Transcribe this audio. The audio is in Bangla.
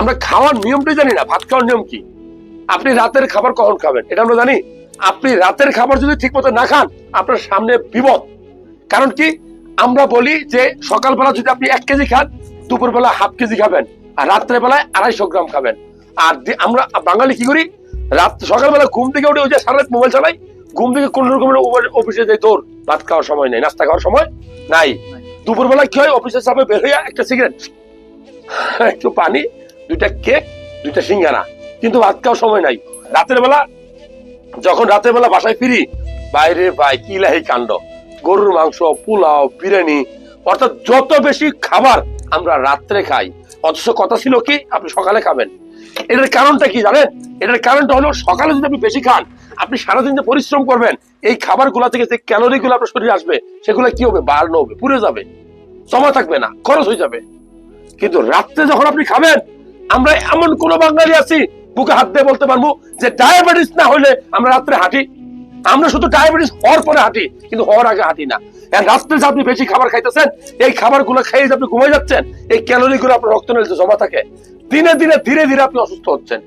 আমরা খাওয়ার নিয়মটাই জানি না। ভাত খাওয়ার নিয়ম কি? আপনি রাতের খাবার কখন খাবেন? এটা আমরা জানি। আপনি রাতের খাবার যদি ঠিক মতো না খান, আপনার সামনে বিপদ। কারণ কি? আমরা বলি যে সকালবেলা যদি আপনি এক কেজি খান, দুপুরবেলা হাফ কেজি খাবেন আর রাত্রে বেলায় আড়াইশো গ্রাম খাবেন। আর আমরা বাঙালি কি করি? রাত সকালবেলা ঘুম থেকে উঠে ওই যে সারা রাত মোবাইল চালাই, ঘুম থেকে কোন রকমের অফিসে যাই তোর ভাত খাওয়ার সময় নেই, নাস্তা খাওয়ার সময় নাই। দুপুরবেলা কি হয়? অফিসের চাপে বের হইয়া একটা সিগারেট, একটু পানি দুইটা কেক, দুইটা সিঙ্গারা। কিন্তু ভাত খাওয়ার সময় নাই। রাতের বেলা, যখন রাতের বেলা বাসায় ফিরি, বাইরে ভাই, কি লাহি কাণ্ড। গরুর মাংস, পোলাও, বিরিয়ানি, অর্থাৎ যত বেশি খাবার আমরা রাত্রে খাই, অথচ কথা ছিল কি, আপনি সকালে খাবেন। এটার কারণটা কি জানেন? এটার কারণটা হলো সকালে যদি আপনি বেশি খান, আপনি সারাদিন যে পরিশ্রম করবেন, এই খাবারগুলা থেকে যে ক্যালোরি গুলো আপনার শরীরে আসবে, সেগুলো কি হবে? বার্ন হবে, পুড়ে যাবে। জমা থাকবে না, খরচ হয়ে যাবে। কিন্তু রাত্রে যখন আপনি খাবেন আমরা এমন কোন বাঙালি আছি, বুকে হাত দিয়ে বলতে পারব যে ডায়াবেটিস না হলে আমরা রাত্রে হাঁটি। আমরা শুধু ডায়াবেটিস হওয়ার পরে হাঁটি, কিন্তু হওয়ার আগে হাঁটি না। রাত্রে আপনি বেশি খাবার খাইতেছেন, এই খাবারগুলো খাইয়ে আপনি ঘুমাই যাচ্ছেন, এই ক্যালোরি গুলো আপনার রক্ত জমা থাকে। দিনে দিনে ধীরে ধীরে আপনি অসুস্থ হচ্ছেন।